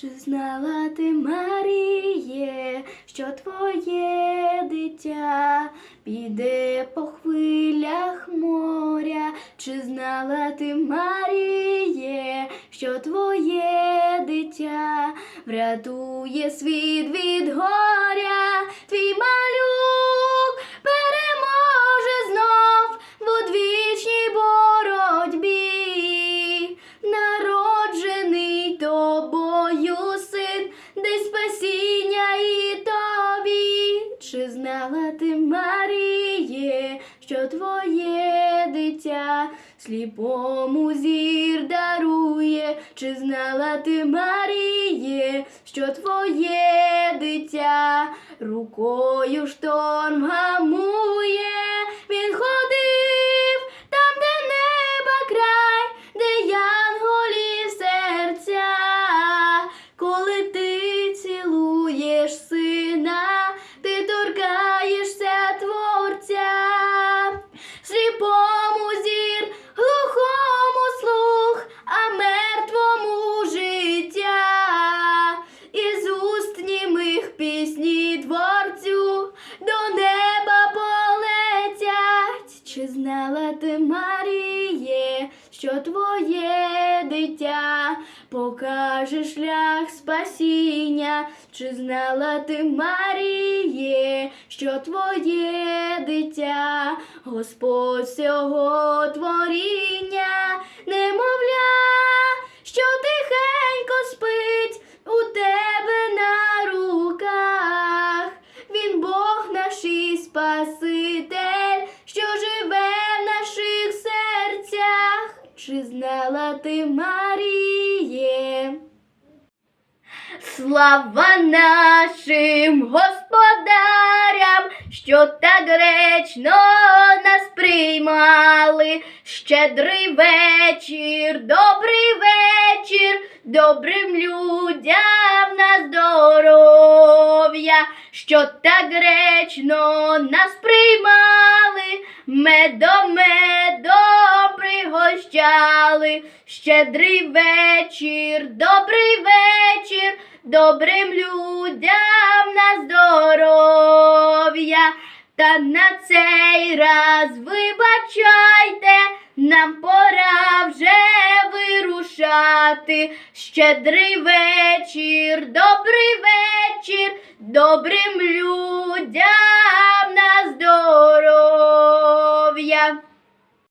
Чи знала ти, Маріє, що твоє дитя піде по хвилях моря? Чи знала ти, Маріє, що твоє дитя врятує світ від горя? Твій малюк Чи ти, Маріє, що твоє дитя сліпому зір дарує? Чи знала ти, Маріє, що твоє дитя рукою шторм гамує? Чи знала ти, Маріє, що твоє дитя покаже шлях спасіння? Чи знала ти, Маріє, що твоє дитя, Господь всього творіння, немовля, Чи знала ти, Маріє? Слава нашим господарям, що так гречно нас приймали. Щедрий вечір, добрий вечір, добрим людям на здоров'я, що так гречно нас приймали, Щедрий вечір, добрий вечір, добрим людям на здоров'я. Та на цей раз вибачайте, нам пора вже вирушати. Щедрий вечір, добрий вечір, добрим людям